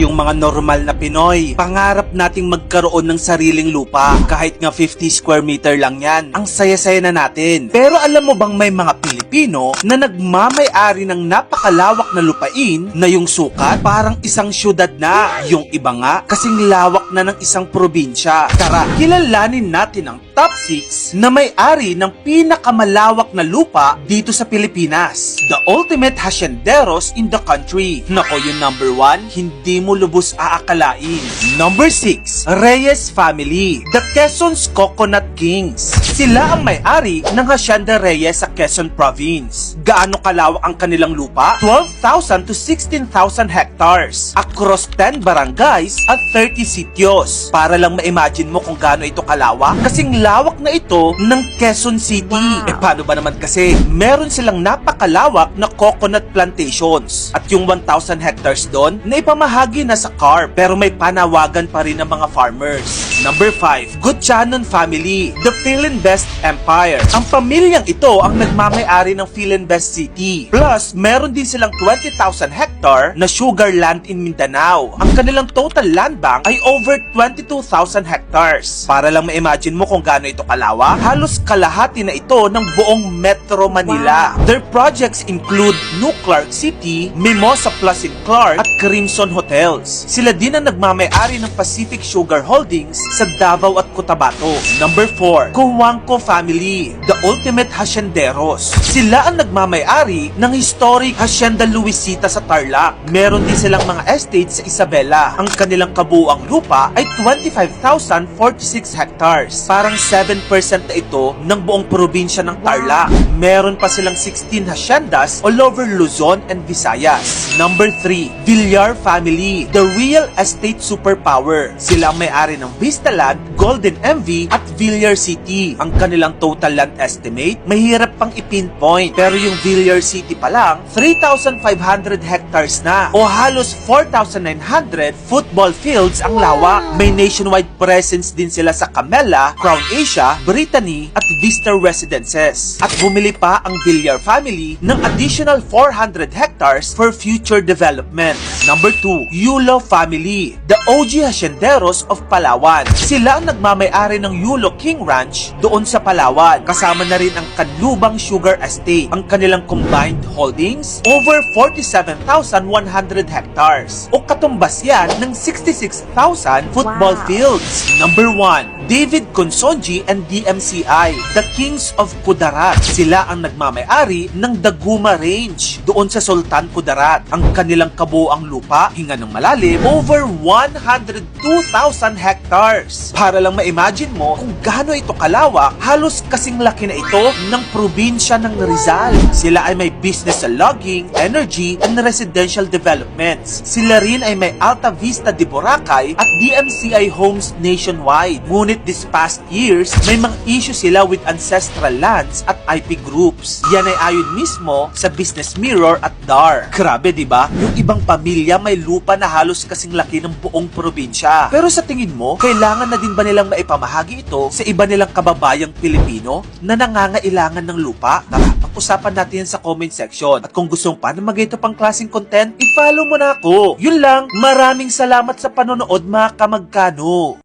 Tayong mga normal na Pinoy, pangarap nating magkaroon ng sariling lupa. Kahit nga 50 square meter lang yan, ang saya-saya na natin. Pero alam mo bang may mga Pilipino na nagmamay-ari ng napakalawak na lupain na yung sukat parang isang syudad na. Yung iba nga, kasing lawak na ng isang probinsya. Tara, kilalanin natin ang top 6 na may-ari ng pinakamalawak na lupa dito sa Pilipinas. The ultimate hacienderos in the country. Nako yung number 1, hindi mo lubos aakalain. Number 6, Reyes Family. The Quezon's Coconut Kings. Sila ang may-ari ng Hacienda Reyes sa Quezon Province. Gaano kalawak ang kanilang lupa? 12,000 to 16,000 hectares. Across 10 barangays at 30 sitios. Para lang ma-imagine mo kung gaano ito kalawak. Kasing lawak na ito ng Quezon City. Eh paano ba naman kasi? Meron silang napakalawak na coconut plantations. At yung 1,000 hectares doon, na ipamahagi na sa CARP. Pero may panawagan pa rin ng mga farmers. Number 5, Gutchanon Family, the Philinvest Empire. Ang pamilyang ito ang nagmamay-ari ng Philinvest City. Plus, meron din silang 20,000 hectare na sugar land in Mindanao. Ang kanilang total land bank ay over 22,000 hectares. Para lang ma-imagine mo kung gaano ito kalawa, halos kalahati na ito ng buong Metro Manila. Their projects include New Clark City, Mimosa Plus in Clark, at Crimson Hotels. Sila din ang nagmamay-ari ng Pacific Sugar Holdings sa Davao at Cotabato. Number 4, Kuwangko Family, the ultimate hacienderos. Sila ang nagmamay-ari ng historic Hacienda Luisita sa Tarlac. Meron din silang mga estates sa Isabela. Ang kanilang kabuuang lupa ay 25,046 hectares. Parang 7% na ito ng buong probinsya ng Tarlac. Meron pa silang 16 haciendas all over Luzon and Visayas. Number 3, Villar Family, the real estate superpower. Sila ang may-ari ng Vista Land, Golden MV at Villar City. Ang kanilang total land estimate, mahirap pang ipinpoint. Pero yung Villar City pa lang, 3,500 hectares na o halos 4,900 football fields ang lawak. May nationwide presence din sila sa Camella, Crown Asia, Brittany at Vista Residences. At bumili pa ang Villar family ng additional 400 hectares for future development. Number 2, Yulo family, the OG hacienderos of Palawan. Sila ang nagmamay-ari ng Yulo King Ranch doon sa Palawan. Kasama na rin ang Kanlubang Sugar Estate. Ang kanilang combined holdings, over 47,100 hectares. O katumbas yan ng 66,000 football Wow. fields. Number 1, David Consonji and DMCI, the Kings of Kudarat. Sila ang nagmamay-ari ng Daguma Range doon sa Sultan Kudarat. Ang kanilang kabuang lupa, hinga ng malalim, over 102,000 hectares. Para lang ma-imagine mo kung gaano ito kalawak, halos kasing laki na ito ng probinsya ng Rizal. Sila ay may business sa logging, energy, and residential developments. Sila rin ay may Alta Vista de Boracay at DMCI homes nationwide. Ngunit this past years, may mga issue sila with ancestral lands at IP groups. Yan ay ayon mismo sa Business Mirror at DAR. Grabe, di ba? Yung ibang pamilya may lupa na halos kasing laki ng buong probinsya. Pero sa tingin mo, kailangan na din ba nilang maipamahagi ito sa iba nilang kababayang Pilipino na nangangailangan ng lupa? Tara, pag-usapan natin yan sa comment section. At kung gusto pa na mag-ito pang klaseng content, i-follow mo na ako. Yun lang, maraming salamat sa panonood mga kamagkano.